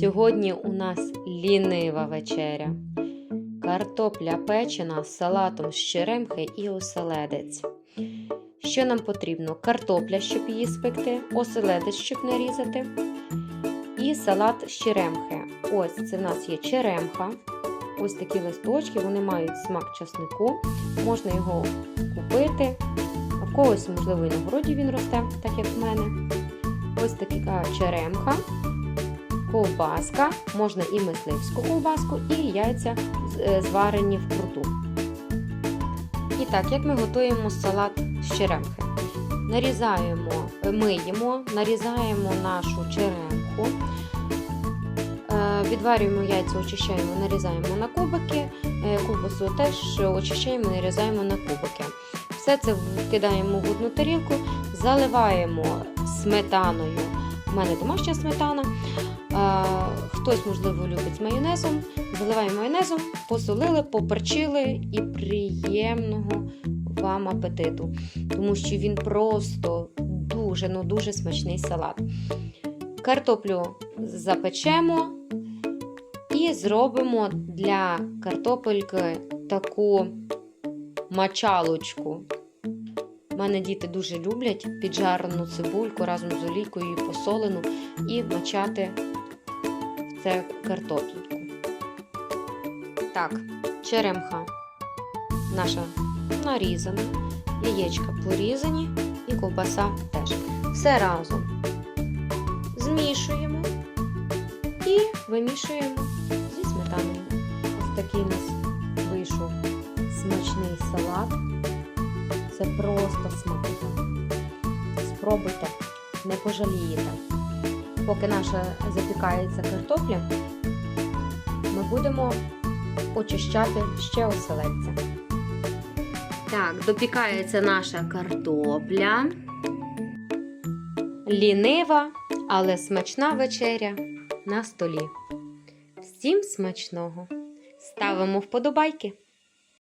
Сьогодні у нас лінива вечеря. Картопля печена з салатом з черемхи і оселедець. Що нам потрібно? Картопля, щоб її спекти, оселедець, щоб нарізати, і салат з черемхи. Ось це в нас є черемха. Ось такі листочки, вони мають смак часнику. Можна його купити. В когось, можливо, і на городі він росте, так як в мене. Ось така черемха, ковбаска, можна і мисливську ковбаску, і яйця е, зварені вкруту. І так, як ми готуємо салат з черемхи? Нарізаємо, е, миємо, нарізаємо нашу черемху, е, відварюємо яйця, очищаємо, нарізаємо на кубики, ковбасу теж очищаємо, нарізаємо на кубики. Все це вкидаємо в одну тарілку, заливаємо сметаною. У мене домашня сметана. Хтось, можливо, любить з майонезом. Заливаємо майонезом, посолили, поперчили і приємного вам апетиту. Тому що він просто дуже, ну дуже смачний салат. Картоплю запечемо і зробимо для картопельки таку мачалочку. У мене діти дуже люблять піджарену цибульку разом з олійкою і посолену і мачати в це картоплю. Так, черемха наша нарізана, яєчка порізані і ковбаса теж. Все разом змішуємо і вимішуємо зі сметаною. Ось такий у нас вийшов смачний салат. Це просто смакота. Спробуйте, не пожалієте. Поки наша запікається картопля, ми будемо очищати ще оселедця. Так, допікається наша картопля. Лінива, але смачна вечеря на столі. Всім смачного! Ставимо вподобайки!